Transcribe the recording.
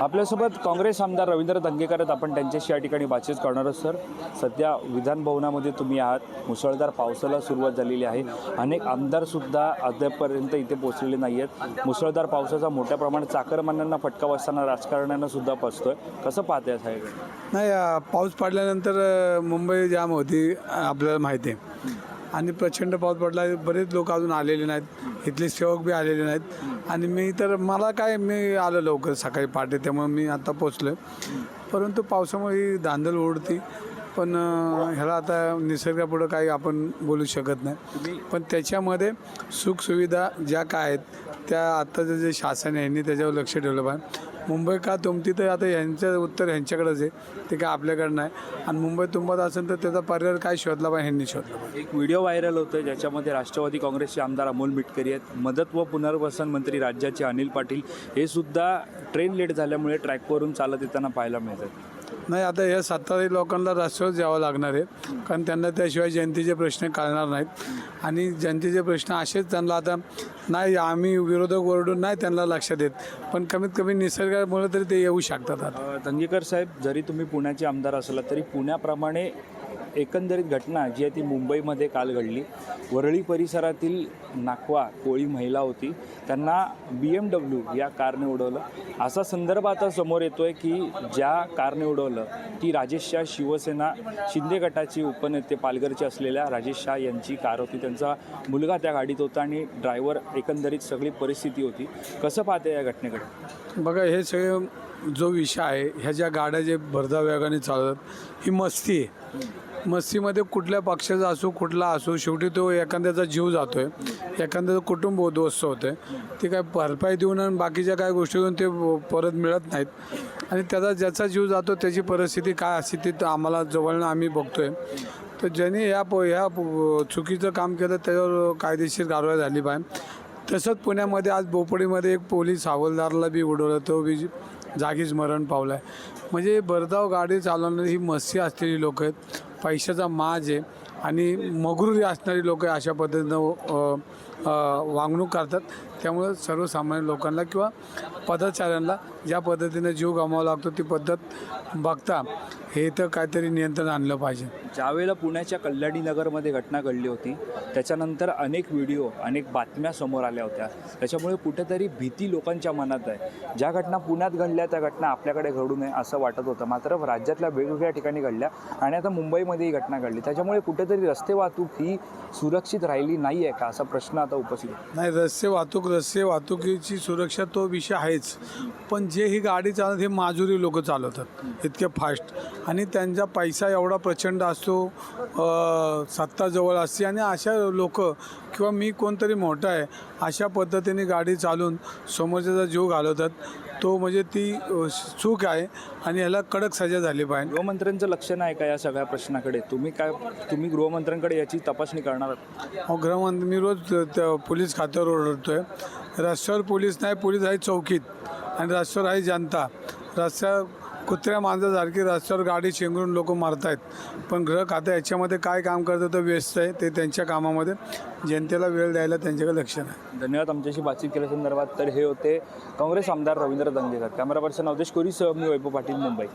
आपल्यासोबत काँग्रेस आमदार रवींद्र दंगेकर आहेत. आपण त्यांच्याशी या ठिकाणी बातचीत करणार आहोत सर. सध्या विधान भवनामध्ये तुम्ही आहात. मुसळधार पावसाला सुरुवात झालेली आहे. अनेक आमदारसुद्धा अद्यापपर्यंत इथे पोहोचलेले नाही आहेत. मुसळधार पावसाचा मोठ्या प्रमाणात चाकरमान्यांना फटका बसताना राजकारण्यांना सुद्धा आहे कसं पाहते साहेब? नाही पाऊस पडल्यानंतर मुंबई जाम होती आपल्याला माहिती आहे. आणि प्रचंड पाऊस पडला. बरेच लोक अजून आलेले नाहीत. इथले सेवक बी आलेले नाहीत. आणि मी तर मला काय मी आलो लवकर सकाळी पहाटे त्यामुळे मी आता पोचलो परंतु पावसामुळे ही धांदल ओढती. पण ह्याला आता निसर्गापुढं काही आपण बोलू शकत नाही. पण त्याच्यामध्ये सुखसुविधा ज्या काय आहेत त्या आत्ताचं जे शासन आहे यांनी त्याच्यावर लक्ष ठेवलं पाहिजे. मुंबई का तुमती तर आता यांचं उत्तर ह्यांच्याकडंच आहे. ते काय आपल्याकडं नाही. आणि मुंबई तुंबत असेल तर त्याचा पर्याय काय शोधला पाहिजे ह्यांनी शोधला पाहिजे. एक व्हिडिओ व्हायरल होतं ज्याच्यामध्ये राष्ट्रवादी काँग्रेसचे आमदार अमोल मिटकरी आहेत. मदत व पुनर्वसन मंत्री राज्याचे अनिल पाटील. हे सुद्धा ट्रेन लेट झाल्यामुळे ट्रॅकवरून चालत येताना पाहायला मिळतात. नाही आता या सत्ताधारी लोकांना रस्त्यावर जावं लागणार आहे. कारण त्यांना त्याशिवाय जनतेचे प्रश्न कळणार नाहीत. आणि जनतेचे प्रश्न असेच त्यांना आता नाही आम्ही विरोधक ओरडून नाही त्यांना लक्ष देत. पण कमीत कमी निसर्गामुळे तरी ते येऊ शकतात आता. दंगेकर साहेब जरी तुम्ही पुण्याचे आमदार असला तरी पुण्याप्रमाणे एकंदरीत घटना जी आहे ती मुंबईमध्ये काल घडली. वरळी परिसरातील नाकवा कोळी महिला होती. त्यांना बी एम डब्ल्यू या कारने उडवलं. असा संदर्भ आता समोर येतो आहे की ज्या कारने उडवलं ती राजेश शाह शिवसेना शिंदे गटाची उपनेते पालघरचे असलेल्या राजेश शाह यांची कार होती. त्यांचा मुलगा त्या गाडीत होता आणि ड्रायव्हर एकंदरीत सगळी परिस्थिती होती. कसं पाहते या घटनेकडे? बघा हे सगळे जो विषय आहे ह्या ज्या गाड्या जे भरधाव वेगाने चालतात ही मस्ती आहे. मस्तीमध्ये कुठल्या पक्षाचा असो कुठला असो शेवटी तो एखाद्याचा जीव जातो आहे एखाद्याचं कुटुंब उद्ध्वस्त होतं आहे ते काय भरपाई देऊन आणि बाकीच्या काय गोष्टी देऊन ते परत मिळत नाहीत. आणि त्याचा ज्याचा जीव जातो त्याची परिस्थिती काय असते ती तर आम्हाला जवळनं आम्ही बघतो आहे तर ज्यांनी ह्या प ह्या चुकीचं काम केलं त्याच्यावर कायदेशीर कारवाई झाली पाहिजे. तसंच पुण्यामध्ये आज बोपडीमध्ये एक पोलीस हवालदारला बी उडवलं तो बी जागीच मरण पावला आहे म्हणजे भरधाव गाडी चालवणारी ही मस्ती असलेली लोक आहेत. पैशाचा माज आहे आणि मगरुरी असणारी लोक अशा पद्धतीनं वागणूक करतात. त्यामुळं सर्वसामान्य लोकांना किंवा पदचाऱ्यांना ज्या पद्धतीनं जीव गमावा लागतो ती पद्धत बघता हे तर काहीतरी नियंत्रण आणलं पाहिजे. ज्यावेळेला पुण्याच्या कल्याणी नगरमध्ये घटना घडली होती त्याच्यानंतर अनेक व्हिडिओ अनेक बातम्या समोर आल्या होत्या. त्याच्यामुळे कुठेतरी भीती लोकांच्या मनात आहे. ज्या घटना पुण्यात घडल्या त्या घटना आपल्याकडे घडू नये असं वाटत होतं. मात्र राज्यातल्या वेगवेगळ्या ठिकाणी घडल्या आणि आता मुंबईमध्ये ही घटना घडली. त्याच्यामुळे कुठेतरी रस्ते वाहतूक ही सुरक्षित राहिली नाही आहे का? असा प्रश्न आता उपस्थित नाही रस्ते वाहतूक रस्ते वाहतुकीची सुरक्षा तो विषय आहेच. पण जे ही गाडी चालवत हे माजुरी लोक चालवतात. इतके फास्ट आणि त्यांचा पैसा एवढा प्रचंड असतो सत्ता जवळ असते. आणि अशा लोक किंवा मी कोणतरी मोठा आहे अशा पद्धतीने गाडी चालून समोरच्याचा जीव घालवतात. तो म्हणजे ती चूक आहे आणि ह्याला कडक सजा झाली पाहिजे. गृहमंत्र्यांचं लक्ष नाही का या सगळ्या प्रश्नाकडे? तुम्ही काय तुम्ही गृहमंत्र्यांकडे याची तपासणी करणार आहात? गृहमंत्री मी रोज पोलीस खात्यावर ओरडतोय. रस्त्यावर पोलीस नाही पोलीस आहे चौकीत. आणि रस्त्यावर आहे जनता. रस्त्या कुत्र्या मांजासारखी रस्त्यावर गाडी शेंगरून लोक मारतायत. पण गृह खातं याच्यामध्ये काय काम करतं तर व्यस्त आहे ते त्यांच्या कामामध्ये. जनतेला वेळ द्यायला त्यांच्याकडे लक्ष नाही. धन्यवाद आमच्याशी बातचीत केल्या संदर्भात. तर हे होते काँग्रेस आमदार रवींद्र दंगेकर. कॅमेरा पर्सन अवधेश कोरीसह मी वैभव पाटील मुंबई.